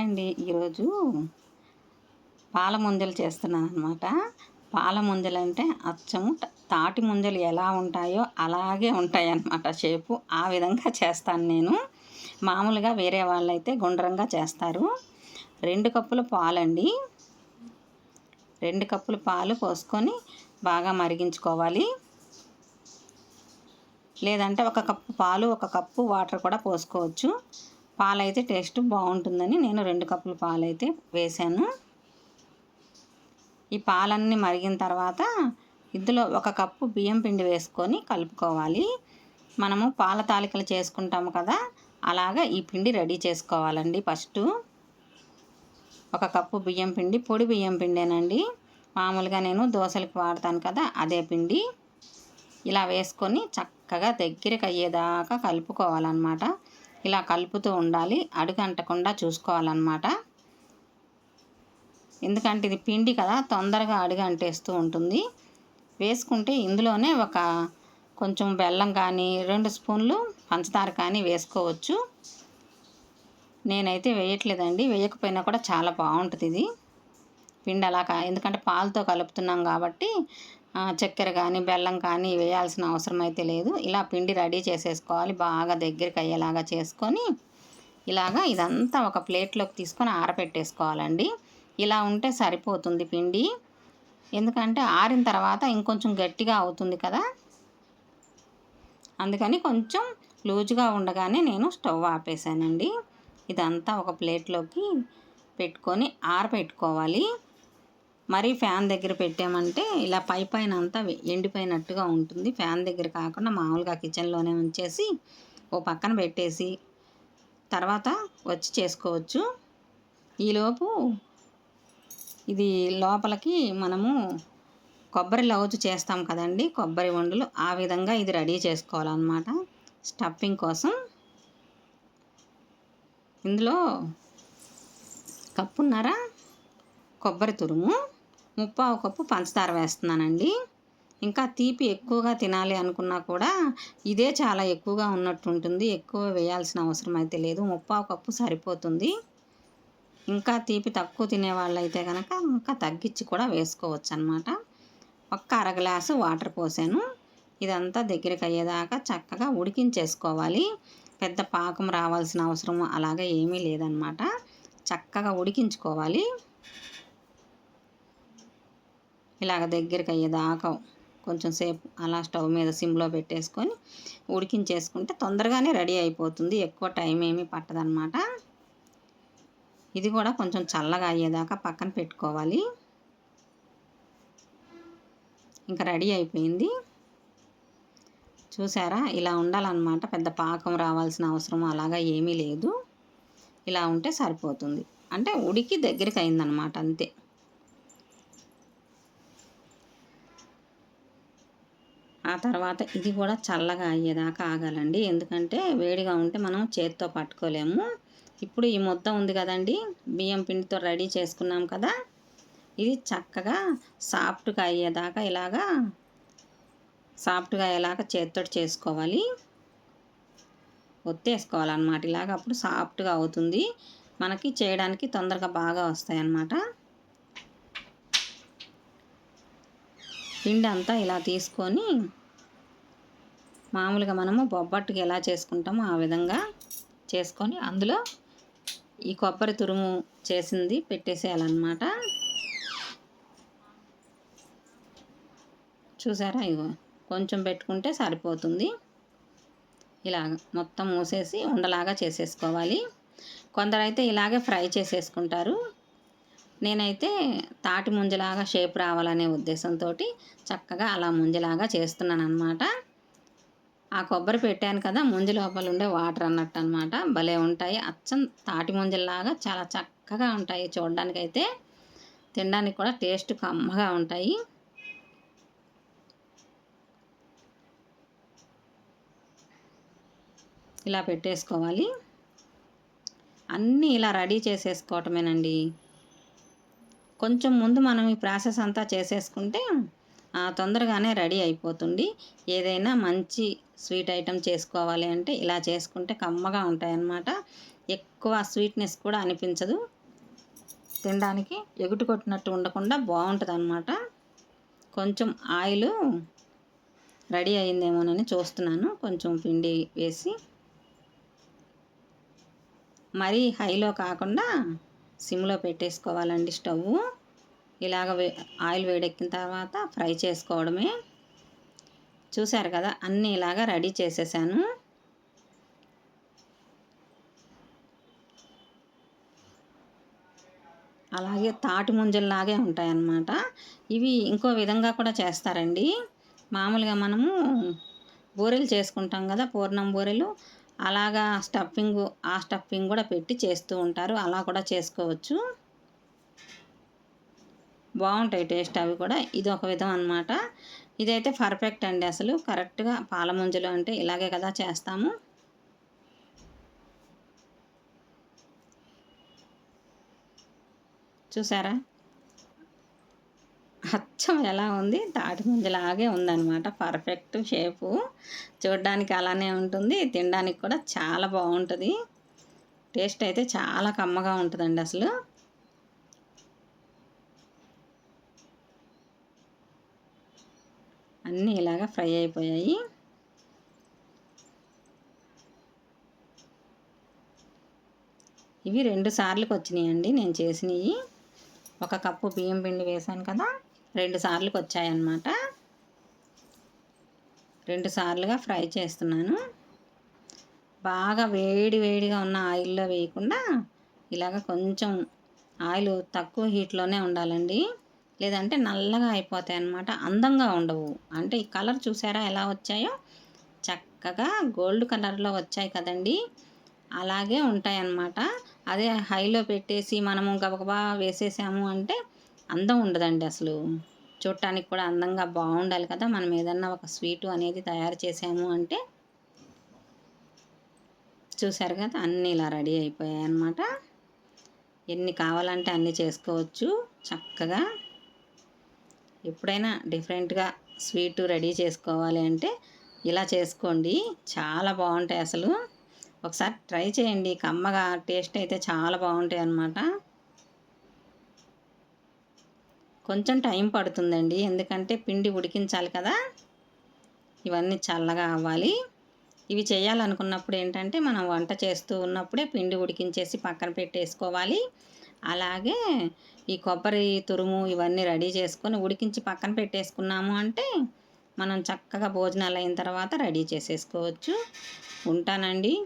Hi అండి. ఈరోజు పాల ముంజలు చేస్తున్నాను అనమాట పాల ముంజలు అంటే అచ్చము తాటి ముంజలు ఎలా ఉంటాయో అలాగే ఉంటాయి అన్నమాట షేపు. ఆ విధంగా చేస్తాను నేను. మామూలుగా వేరే వాళ్ళైతే గుండ్రంగా చేస్తారు. రెండు కప్పుల పాలండి. రెండు కప్పుల పాలు పోసుకొని బాగా మరిగించుకోవాలి. లేదంటే ఒక కప్పు పాలు ఒక కప్పు వాటర్ కూడా పోసుకోవచ్చు. పాలు అయితే టేస్ట్ బాగుంటుందని నేను రెండు కప్పులు పాలు అయితే వేసాను ఈ పాలన్నీ మరిగిన తర్వాత ఇందులో ఒక కప్పు బియ్యం పిండి వేసుకొని కలుపుకోవాలి. మనము పాల తాలికలు చేసుకుంటాము కదా అలాగా ఈ పిండి రెడీ చేసుకోవాలండి ఫస్ట్. ఒక కప్పు బియ్యం పిండి పొడి బియ్యం పిండేనండి. మామూలుగా నేను దోశలకు వాడతాను కదా అదే పిండి. ఇలా వేసుకొని చక్కగా దగ్గరికి అయ్యేదాకా కలుపుకోవాలన్నమాట. ఇలా కలుపుతూ ఉండాలి. అడుగు అంటకుండా చూసుకోవాలన్నమాట. ఎందుకంటే ఇది పిండి కదా తొందరగా అడుగు అంటేస్తూ ఉంటుంది. వేసుకుంటే ఇందులోనే ఒక కొంచెం బెల్లం కానీ రెండు స్పూన్లు పంచదార కానీ వేసుకోవచ్చు. నేనైతే వేయట్లేదండి. వేయకపోయినా కూడా చాలా బాగుంటుంది ఇది. పిండి అలా ఎందుకంటే పాలతో కలుపుతున్నాం కాబట్టి చక్కెర కానీ బెల్లం కానీ వేయాల్సిన అవసరం అయితే లేదు. ఇలా పిండి రెడీ చేసేసుకోవాలి. బాగా దగ్గరికి అయ్యేలాగా చేసుకొని ఇలాగా ఇదంతా ఒక ప్లేట్లోకి తీసుకొని ఆరబెట్టేసుకోవాలండి ఇలా ఉంటే సరిపోతుంది పిండి. ఎందుకంటే ఆరిన తర్వాత ఇంకొంచెం గట్టిగా అవుతుంది కదా. అందుకని కొంచెం లూజుగా ఉండగానే నేను స్టవ్ ఆపేసానండి ఇదంతా ఒక ప్లేట్లోకి పెట్టుకొని ఆరబెట్టుకోవాలి మరీ ఫ్యాన్ దగ్గర పెట్టామంటే ఇలా పై పైన అంతా ఎండిపోయినట్టుగా ఉంటుంది. ఫ్యాన్ దగ్గర కాకుండా మామూలుగా కిచెన్లోనే ఉంచేసి ఓ పక్కన పెట్టేసి తర్వాత వచ్చి చేసుకోవచ్చు. ఈలోపు ఇది లోపలికి మనము కొబ్బరి లౌజు చేస్తాం కదండి. కొబ్బరి వండులు ఆ విధంగా ఇది రెడీ చేసుకోవాలన్నమాట. స్టఫింగ్ కోసం ఇందులో కప్పున్నర కొబ్బరి తురుము ముప్పావు కప్పు పంచదార వేస్తున్నానండి. ఇంకా తీపి ఎక్కువగా తినాలి అనుకున్నా కూడా ఇదే చాలా ఎక్కువగా ఉన్నట్టు ఉంటుంది ఎక్కువ వేయాల్సిన అవసరం అయితే లేదు. ముప్పావు కప్పు సరిపోతుంది. ఇంకా తీపి తక్కువ తినే వాళ్ళు కనుక ఇంకా తగ్గించి కూడా వేసుకోవచ్చు అనమాట ఒక్క అర గ్లాసు వాటర్ పోసాను. ఇదంతా దగ్గరికి అయ్యేదాకా చక్కగా ఉడికించేసుకోవాలి. పెద్ద పాకం రావాల్సిన అవసరం అలాగే ఏమీ లేదనమాట చక్కగా ఉడికించుకోవాలి. ఇలాగ దగ్గరికి అయ్యేదాకా కొంచెం సేపు అలా స్టవ్ మీద సిమ్లో పెట్టేసుకొని ఉడికించేసుకుంటే తొందరగానే రెడీ అయిపోతుంది. ఎక్కువ టైం ఏమీ పట్టదనమాట ఇది కూడా కొంచెం చల్లగా అయ్యేదాకా పక్కన పెట్టుకోవాలి. ఇంకా రెడీ అయిపోయింది. చూసారా? ఇలా ఉండాలన్నమాట. పెద్ద పాకం రావాల్సిన అవసరం అలాగా ఏమీ లేదు. ఇలా ఉంటే సరిపోతుంది. అంటే ఉడికి దగ్గరికి అయిందనమాట అంతే. ఆ తర్వాత ఇది కూడా చల్లగా అయ్యేదాకా ఆగాలండి. ఎందుకంటే వేడిగా ఉంటే మనం చేతితో పట్టుకోలేము. ఇప్పుడు ఈ ముద్ద ఉంది కదండి. బియ్యం పిండితో రెడీ చేసుకున్నాం కదా. ఇది చక్కగా సాఫ్ట్గా అయ్యేదాకా ఇలాగా సాఫ్ట్గా అయ్యేలాగా చేతితో చేసుకోవాలి. ఒత్తేసుకోవాలన్నమాట. ఇలాగ అప్పుడు సాఫ్ట్గా అవుతుంది. మనకి చేయడానికి తొందరగా బాగా వస్తాయి అన్నమాట పిండి అంతా ఇలా తీసుకొని మామూలుగా మనము బొబ్బట్టుకి ఎలా చేసుకుంటామో ఆ విధంగా చేసుకొని అందులో ఈ కొబ్బరి తురుము చేసింది పెట్టేసేయాలన్నమాట. చూసారా ఇగో? కొంచెం పెట్టుకుంటే సరిపోతుంది. ఇలా మొత్తం మూసేసి ఉండలాగా చేసేసుకోవాలి. కొందరైతే ఇలాగే ఫ్రై చేసేసుకుంటారు. నేనైతే తాటి ముంజలాగా షేప్ రావాలనే ఉద్దేశంతో చక్కగా అలా ముంజలాగా చేస్తున్నాను అనమాట ఆ కొబ్బరి పెట్టాను కదా ముంజ లోపల ఉండే వాటర్ అన్నట్టు అనమాట భలే ఉంటాయి. అచ్చం తాటి ముంజల్లాగా చాలా చక్కగా ఉంటాయి చూడడానికైతే. తినడానికి కూడా టేస్ట్ కమ్మగా ఉంటాయి. ఇలా పెట్టేసుకోవాలి. అన్నీ ఇలా రెడీ చేసేసుకోవటమేనండి. కొంచెం ముందు మనం ఈ ప్రాసెస్ అంతా చేసేసుకుంటే తొందరగానే రెడీ అయిపోతుంది. ఏదైనా మంచి స్వీట్ ఐటెం చేసుకోవాలి అంటే ఇలా చేసుకుంటే కమ్మగా ఉంటాయన్నమాట. ఎక్కువ స్వీట్నెస్ కూడా అనిపించదు. తినడానికి ఎగుటు కొట్టినట్టు ఉండకుండా బాగుంటుంది అనమాట కొంచెం ఆయిల్ రెడీ అయిందేమోనని చూస్తున్నాను. కొంచెం పిండి వేసి. మరీ హైలో కాకుండా సిమ్లో పెట్టేసుకోవాలండి స్టవ్ ఇలాగ వే ఆయిల్ వేడెక్కిన తర్వాత ఫ్రై చేసుకోవడమే. చూశారు కదా అన్నీ ఇలాగా రెడీ చేసేసాను. అలాగే తాటి ముంజల్లాగే ఉంటాయన్నమాట. ఇవి ఇంకో విధంగా కూడా చేస్తారండి. మామూలుగా మనము బూరెలు చేసుకుంటాం కదా పూర్ణం బూరెలు. అలాగా స్టఫింగ్ ఆ స్టఫింగ్ కూడా పెట్టి చేస్తూ ఉంటారు. అలా కూడా చేసుకోవచ్చు. బాగుంటాయి టేస్ట్ అవి కూడా. ఇది ఒక విధం అనమాట ఇదైతే పర్ఫెక్ట్ అండి అసలు. కరెక్ట్గా పాల ముంజలు అంటే ఇలాగే కదా చేస్తాము. చూసారా? అచ్చం ఎలా ఉంది? తాటి ముంజలాగే ఉందన్నమాట. Perfect shape. చూడడానికి అలానే ఉంటుంది. తినడానికి కూడా చాలా బాగుంటుంది. టేస్ట్ అయితే చాలా కమ్మగా ఉంటుందండి అసలు. అన్నీ ఇలాగ ఫ్రై అయిపోయాయి. ఇవి రెండు సార్లకు వచ్చినాయండి నేను చేసినవి. ఒక కప్పు బియ్యం పిండి వేసాను కదా రెండు సార్లకు వచ్చాయన్నమాట. రెండు సార్లుగా ఫ్రై చేస్తున్నాను. బాగా వేడి వేడిగా ఉన్న ఆయిల్లో వేయకుండా ఇలాగ కొంచెం ఆయిల్ తక్కువ హీట్లోనే ఉండాలండి. లేదంటే నల్లగా అయిపోతాయి అన్నమాట అందంగా ఉండవు. అంటే ఈ కలర్ చూసారా ఎలా వచ్చాయో? చక్కగా గోల్డ్ కలర్లో వచ్చాయి కదండి. అలాగే ఉంటాయన్నమాట. అదే హైలో పెట్టేసి మనము గబగబా వేసేసాము అంటే అందం ఉండదండి అసలు. చూడటానికి కూడా అందంగా బాగుండాలి కదా. మనం ఏదన్నా ఒక స్వీటు అనేది తయారు చేసాము అంటే చూసారు కదా అన్నీ ఇలా రెడీ అయిపోయాయి అన్నమాట ఎన్ని కావాలంటే అన్నీ చేసుకోవచ్చు. చక్కగా ఎప్పుడైనా డిఫరెంట్గా స్వీట్ రెడీ చేసుకోవాలి అంటే ఇలా చేసుకోండి. చాలా బాగుంటాయి అసలు. ఒకసారి ట్రై చేయండి. కమ్మగా టేస్ట్ అయితే చాలా బాగుంటాయి అన్నమాట. కొంచెం టైం పడుతుందండి. ఎందుకంటే పిండి ఉడికించాలి కదా. ఇవన్నీ చల్లగా అవ్వాలి. ఇవి చేయాలనుకున్నప్పుడు ఏంటంటే మనం వంట చేస్తూ ఉన్నప్పుడే పిండి ఉడికించేసి పక్కన పెట్టేసుకోవాలి. అలాగే ఈ కొబ్బరి తురుము ఇవన్నీ రెడీ చేసుకొని ఉడికించి పక్కన పెట్టేసుకున్నాము అంటే మనం చక్కగా భోజనాలు అయిన తర్వాత రెడీ చేసేసుకోవచ్చు. ఉంటానండి.